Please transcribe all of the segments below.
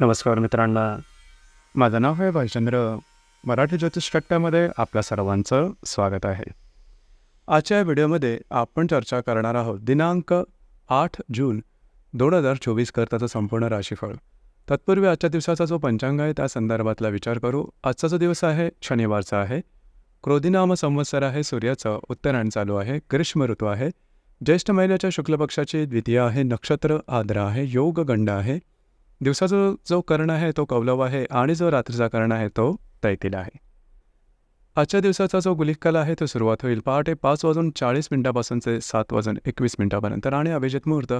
नमस्कार मित्रांना. माझं नाव आहे भालचंद्र मराठी ज्योतिष कट्ट्यामध्ये आपल्या सर्वांचं स्वागत आहे. आजच्या या व्हिडिओमध्ये आपण चर्चा करणार आहोत दिनांक आठ जून दोन हजार चोवीस करताचं संपूर्ण राशीफळ. तत्पूर्वी आजच्या दिवसाचा जो पंचांग आहे त्या संदर्भातला विचार करू. आजचा जो दिवस आहे शनिवारचा आहे. क्रोधिनाम संवत्सर आहे सूर्याचं उत्तरायण चालू आहे ग्रीष्म ऋतू आहे. ज्येष्ठ महिन्याच्या शुक्ल पक्षाची द्वितीय आहे नक्षत्र आद्र आहे योग गंड आहे. दिवसाचा जो कर्ण आहे तो कौलव आहे आणि जो रात्रीचा कर्ण आहे तो तैतील आहे. आजच्या दिवसाचा जो गुलिकाल आहे तो सुरुवात होईल पहाटे पाच वाजून चाळीस मिनिटापासूनचे सात वाजून एकवीस मिनिटापर्यंत आणि अभिजित मुहूर्त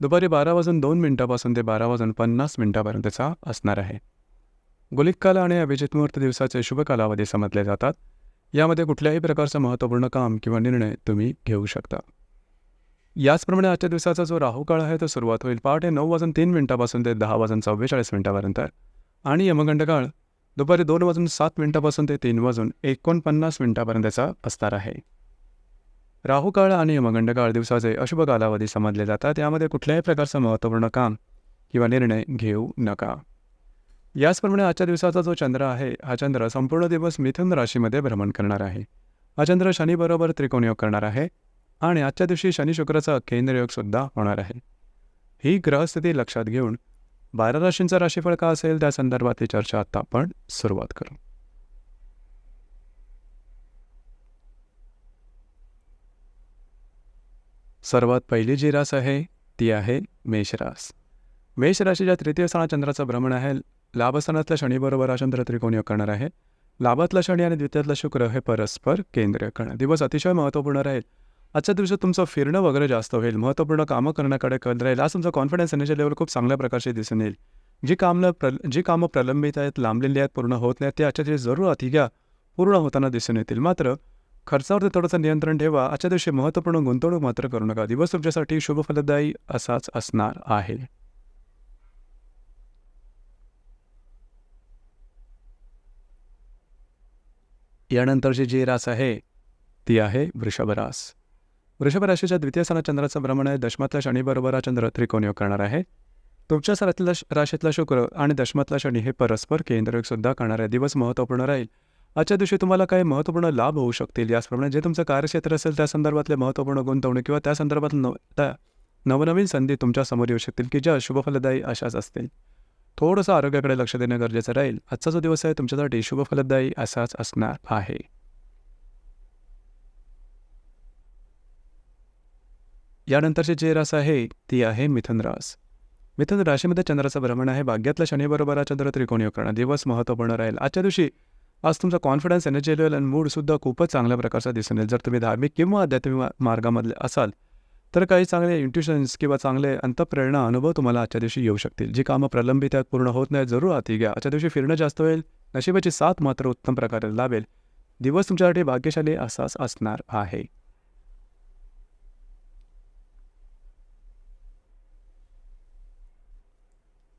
दुपारी बारा वाजून दोन मिनिटापासून ते बारा वाजून पन्नास मिनिटापर्यंतचा असणार आहे. गुलिकाल आणि अभिजित मुहूर्त दिवसाचे शुभ कालावधी समजले जातात. यामध्ये कुठल्याही प्रकारचं महत्त्वपूर्ण काम किंवा निर्णय तुम्ही घेऊ शकता. याचप्रमाणे आजच्या दिवसाचा जो राहुकाळ आहे तो सुरुवात होईल पहाटे नऊ वाजून तीन मिनिटापासून ते दहा वाजून चव्वेचाळीस मिनिटापर्यंत. आणि यमगंड काळ दुपारी दोन वाजून सात मिनिटापासून ते तीन वाजून एकोणपन्नास मिनिटापर्यंतचा असणार आहे. राहुकाळ आणि यमगंड काळ दिवसाचे अशुभ कालावधी समजले जातात. त्यामध्ये कुठल्याही प्रकारचं महत्त्वपूर्ण काम किंवा निर्णय घेऊ नका. याचप्रमाणे आजच्या दिवसाचा जो चंद्र आहे हा चंद्र संपूर्ण दिवस मिथुन राशीमध्ये भ्रमण करणार आहे. हा चंद्र शनीबरोबर त्रिकोणयोग करणार आहे. आणि आजच्या दिवशी शनी शुक्राचा केंद्रयोगसुद्धा होणार आहे. ही ग्रहस्थिती लक्षात घेऊन बारा राशींचा राशीफळ का असेल त्या संदर्भातली चर्चा आता आपण सुरुवात करू. सर्वात पहिली जी रास आहे ती आहे मेषरास मेष राशीच्या तृतीय स्थानात चंद्राचं भ्रमण आहे. लाभस्थानातल्या शनीबरोबर हा चंद्र त्रिकोणयोग करणार आहे. लाभातला शनी आणि द्वितीयातला शुक्र हे परस्पर केंद्रीय करणार. दिवस अतिशय महत्त्वपूर्ण राहील. आजच्या दिवसात तुमचं फिरणं वगैरे जास्त होईल महत्त्वपूर्ण कामं करण्याकडे कल राहील आज तुमचा कॉन्फिडन्स एनर्जी लेवल खूप चांगल्या प्रकारचे दिसून येईल. जी कामं प्र जी कामं प्रलंबित आहेत लांबलेली आहेत पूर्ण होत नाहीत ते आजच्या दिवशी जरूर अतिघ्या पूर्ण होताना दिसून येतील. मात्र खर्चावरती थोडंसं नियंत्रण ठेवा आजच्या दिवशी महत्त्वपूर्ण गुंतवणूक मात्र करू नका. दिवस तुमच्यासाठी शुभफलदायी असाच असणार आहे. यानंतरची जी रास आहे ती आहे वृषभ रास. वृषभ राशीच्या द्वितीय स्थानात चंद्राचं भ्रमण आहे. दशमातल्या शनीबरोबर हा चंद्र त्रिकोणयोग करणार आहे. तुमच्या सरातल्या राशीतला शुक्र आणि दशमातला शनी हे परस्पर केंद्रयोग सुद्धा करणार आहे. दिवस महत्त्वपूर्ण राहील. आजच्या दिवशी तुम्हाला काही महत्त्वपूर्ण लाभ होऊ शकतील. याचप्रमाणे जे तुमचं कार्यक्षेत्र असेल त्या संदर्भातले महत्त्वपूर्ण गुंतवणूक किंवा त्या संदर्भात नव त्या नवनवीन संधी तुमच्यासमोर येऊ शकतील की ज्या शुभफलदायी अशाच असतील. थोडंसं आरोग्याकडे लक्ष देणं गरजेचं राहील. आजचा जो दिवस आहे. तुमच्यासाठी शुभफलदायी असाच असणार आहे. यानंतरची जे रास आहे ती आहे मिथुन रास. मिथुन राशीमध्ये चंद्राचं भ्रमण आहे. भाग्यातला शनीबरोबर हा चंद्र त्रिकोणीय करणं दिवस महत्त्वपूर्ण राहील. आजच्या दिवशी आज तुमचा कॉन्फिडन्स एनर्जी लेवल आणि मूडसुद्धा खूपच चांगल्या प्रकारचा दिसून येईल. जर तुम्ही धार्मिक किंवा आध्यात्मिक मार्गामधले असाल तर काही चांगले इंट्युशन्स किंवा चांगले अंतप्रेरणा अनुभव तुम्हाला आजच्या दिवशी येऊ शकतील. जी कामं प्रलंबित आहेत पूर्ण होत नाही जरूर हाती घ्या. आजच्या दिवशी फिरणं जास्त होईल. नशिबाची साथ मात्र उत्तम प्रकारे लाभेल. दिवस तुमच्यासाठी भाग्यशाली असाच असणार आहे.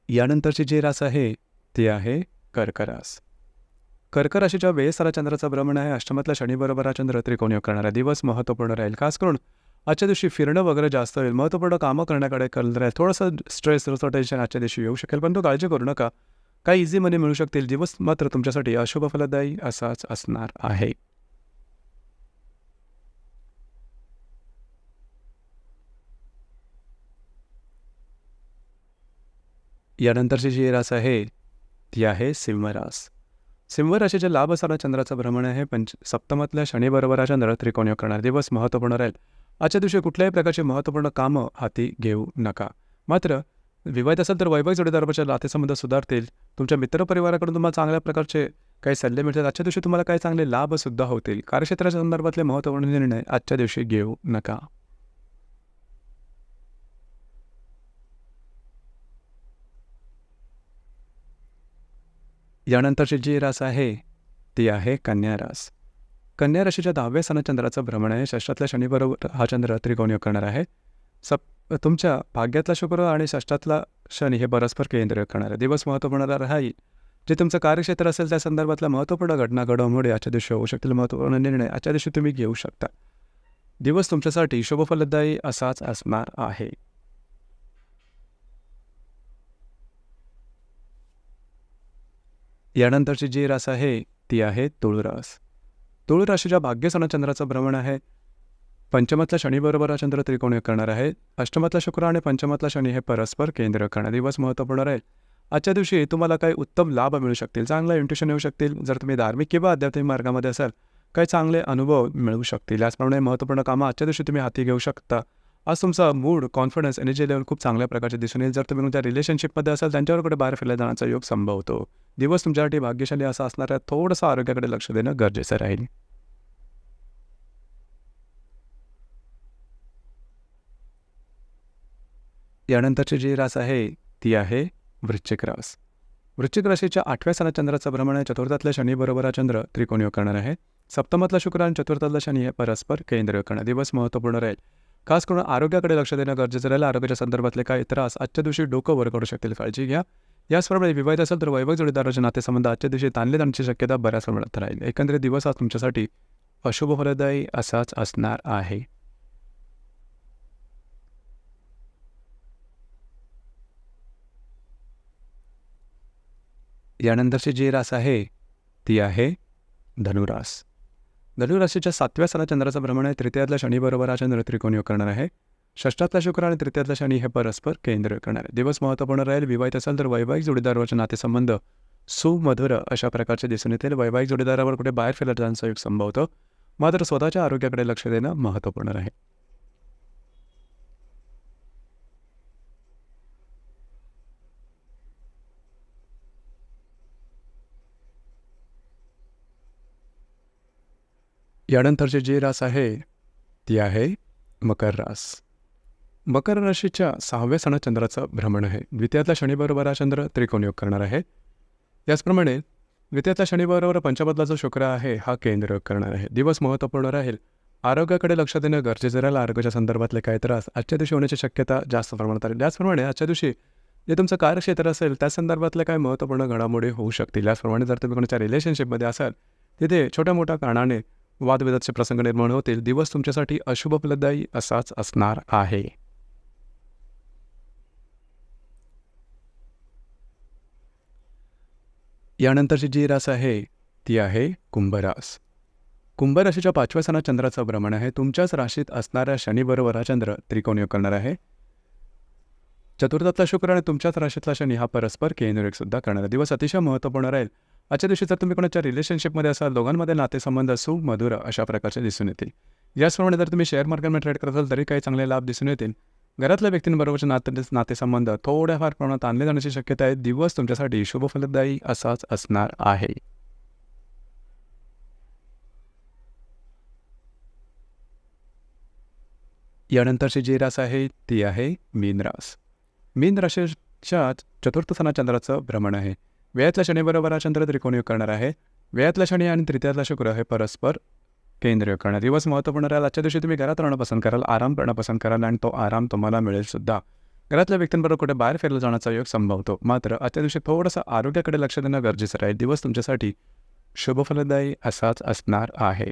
यानंतरची जी रास आहे ते आहे कर्करास. कर्क राशीच्या वेळेसारा चंद्राचा भ्रमण आहे. अष्टमातला शनीबरोबर हा चंद्र त्रिकोणयोग करणारा दिवस महत्त्वपूर्ण राहील. खास करून आजच्या दिवशी फिरणं वगैरे जास्त होईल. महत्त्वपूर्ण कामं करण्याकडे कल राहील. थोडंसं स्ट्रेस थोडंसं टेन्शन आजच्या दिवशी येऊ शकेल. पण तो काळजी करू नका. काही इझी मनी मिळू शकतील. दिवस मात्र तुमच्यासाठी अशुभ फलदायी असाच असणार आहे. यानंतरची जी रास आहे ती आहे सिंहरास सिंह लाभ असणारा चंद्राचं भ्रमण आहे. पंच सप्तमातल्या शनीबरोबर नरत्रिकोण करणार दिवस महत्त्वपूर्ण राहील. आजच्या दिवशी कुठल्याही प्रकारची महत्त्वपूर्ण कामं हाती घेऊ नका. मात्र विवाहित असेल तर वैवाहिक जोडीदाराच्या नातेसंबंध सुधारतील. तुमच्या मित्रपरिवाराकडून तुम्हाला चांगल्या प्रकारचे काही सल्ले मिळतील. आजच्या दिवशी तुम्हाला काही चांगले लाभसुद्धा होतील. कार्यक्षेत्राच्या संदर्भातले महत्त्वपूर्ण निर्णय आजच्या दिवशी घेऊ नका. यानंतरची जी रास आहे ती आहे कन्या रास. कन्या राशीच्या दहाव्या स्थानात चंद्राचं भ्रमण आहे. षष्ठातल्या शनीबरोबर हा चंद्र त्रिकोणयोग करणार आहे. सप तुमच्या भाग्यातला शुक्र आणि षष्ठातला शनी हे परस्पर केंद्र करणार आहे. दिवस महत्त्वपूर्ण राहील. जे तुमचं कार्यक्षेत्र असेल त्या संदर्भातल्या महत्त्वपूर्ण घटना घडवमुळे आजच्या दिवशी होऊ शकतील. महत्त्वपूर्ण निर्णय आजच्या दिवशी तुम्ही घेऊ शकता. दिवस तुमच्यासाठी शुभफलदायी असाच असणार आहे. यानंतरची जी रास आहे ती आहे तुळरास. तुळ राशीच्या भाग्यसना चंद्राचं भ्रमण आहे. पंचमातला शनीबरोबर हा चंद्र त्रिकोण करणार आहे. अष्टमातला शुक्र आणि पंचमातला शनी हे परस्पर केंद्र करणार दिवस महत्त्वपूर्ण राहील. आजच्या दिवशी तुम्हाला काही उत्तम लाभ मिळू शकतील. चांगलं इंट्युशन येऊ शकतील. जर तुम्ही धार्मिक किंवा आध्यात्मिक मार्गामध्ये असाल काही चांगले अनुभव मिळू शकतील. याचप्रमाणे महत्त्वपूर्ण कामं आजच्या दिवशी तुम्ही हाती घेऊ शकता. आज तुमचा मूड कॉन्फिडन्स एनर्जी लेवल खूप चांगल्या प्रकारचे दिसून येईल. जर तुम्ही तुमच्या रिलेशनशिपमध्ये असाल त्यांच्यावर कुठे बाहेर फिरल्या जाण्याचा योग संभवतो. दिवस तुमच्यासाठी भाग्यशाली असा असणाऱ्या थोडंसं आरोग्याकडे लक्ष देणं गरजेचं राहील. यानंतरची जी रास आहे ती आहे वृश्चिक रास. वृश्चिक राशीच्या आठव्या सणात चंद्राचं भ्रमण आहे. चतुर्थातल्या शनीबरोबर हा चंद्र त्रिकोणीय करणार आहे. सप्तमातला शुक्र आणि चतुर्थातला शनी हे परस्पर केंद्र करणार. दिवस महत्त्वपूर्ण राहील. खास करून आरोग्याकडे लक्ष देणं गरजेचं राहिलं. आरोग्याच्या संदर्भातले काही त्रास आजच्या दिवशी डोकं वर करू शकतील काळजी घ्या. याचप्रमाणे विवाहित असेल तर वैवाहिक जोडीदाराचे नातेसंबंध आजच्या दिवशी ताणले जाण्याची शक्यता बऱ्याच प्रमाणात राहील. एकंदरीत दिवस आज तुमच्यासाठी अशुभ फलदायी असाच असणार आहे. यानंतरची जी रास आहे ती आहे धनुरास. धनुराशीच्या सातव्या सणा चंद्राचं भ्रमण आहे. तृतीयातल्या शनीबरोबर हा चंद्र त्रिकोणीय करणार आहे. षष्टातला शुक्र आणि तृतीयातला शनी हे परस्पर केंद्र करणार आहे. दिवस महत्त्वपूर्ण राहील. विवाहित असेल तर वैवाहिक जोडीदारावरचे नातेसंबंध सुमधुर अशा प्रकारचे दिसून येतील. वैवाहिक जोडीदारावर कुठे बाहेर फिरत जाण्याचा योग संभवतं. मात्र स्वतःच्या आरोग्याकडे लक्ष देणं महत्त्वपूर्ण राहील यानंतरचे जे रास आहे ती आहे मकर रास. मकर राशीच्या सहाव्या सणात चंद्राचं भ्रमण आहे. द्वितीयातल्या शनिबरोबर हा चंद्र त्रिकोणयोग करणार आहे. त्याचप्रमाणे द्वितीयातला शनिबरोबर पंचबदला जो शुक्र आहे हा केंद्र करणार आहे. दिवस महत्त्वपूर्ण राहील. आरोग्याकडे लक्ष देणं गरजेचं राहील. आरोग्याच्या संदर्भातले काही त्रास आजच्या दिवशी होण्याची शक्यता जास्त प्रमाणात आहे. त्याचप्रमाणे आजच्या दिवशी जे तुमचं कार्यक्षेत्र असेल त्या संदर्भातल्या काही महत्त्वपूर्ण घडामोडी होऊ शकतील. याचप्रमाणे जर तुम्ही कोणाच्या रिलेशनशिपमध्ये असाल तिथे छोट्या मोठ्या कारणाने वादविवादाचे प्रसंग निर्माण होतील. दिवस तुमच्यासाठी अशुभ फलदायी असाच असणार आहे. यानंतरची जी रास आहे ती आहे कुंभरास. कुंभ राशीच्या पाचव्या सणात चंद्राचं भ्रमण आहे. तुमच्याच राशीत असणाऱ्या शनीबरोबर हा चंद्र त्रिकोणयोग करणार आहे. चतुर्थातला शुक्र आणि तुमच्याच राशीतला शनी हा परस्पर केंद्रयोग सुद्धा करणारा दिवस अतिशय महत्त्वपूर्ण राहील. आजच्या दिवशी जर तुम्ही कोणाच्या रिलेशनशिपमध्ये असाल दोघांमध्ये नातेसंबंध सुमधुर अशा प्रकारचे दिसून येतील. याचप्रमाणे जर तुम्ही शेअर मार्केटमध्ये ट्रेड करत असाल तरी काही चांगले लाभ दिसून येतील. घरातल्या व्यक्तींबरोबरचे नाते नातेसंबंध थोड्याफार प्रमाणात आणले जाण्याची शक्यता आहे. दिवस तुमच्यासाठी शुभफलदायी असाच असणार आहे. यानंतरची जी रास आहे ती आहे मीन रास. मीन राशीच्या चतुर्थ सणा चंद्राचं भ्रमण आहे. व्ययातल्या शनीबरोबर हा चंद्र त्रिकोणयोग करणार आहे. व्ययातला शनी आणि तृतीयातला शुक्र हे परस्पर केंद्रीय करणार. दिवस महत्त्वपूर्ण राहील. आजच्या दिवशी तुम्ही घरात राहणं पसंत कराल आराम करणं पसंत कराल आणि तो आराम तुम्हाला मिळेल सुद्धा. घरातल्या व्यक्तींबरोबर कुठे बाहेर फिरला जाण्याचा योग संभवतो. मात्र आजच्या दिवशी थोडंसं आरोग्याकडे लक्ष देणं गरजेचं राहील. दिवस तुमच्यासाठी शुभफलदायी असाच असणार आहे.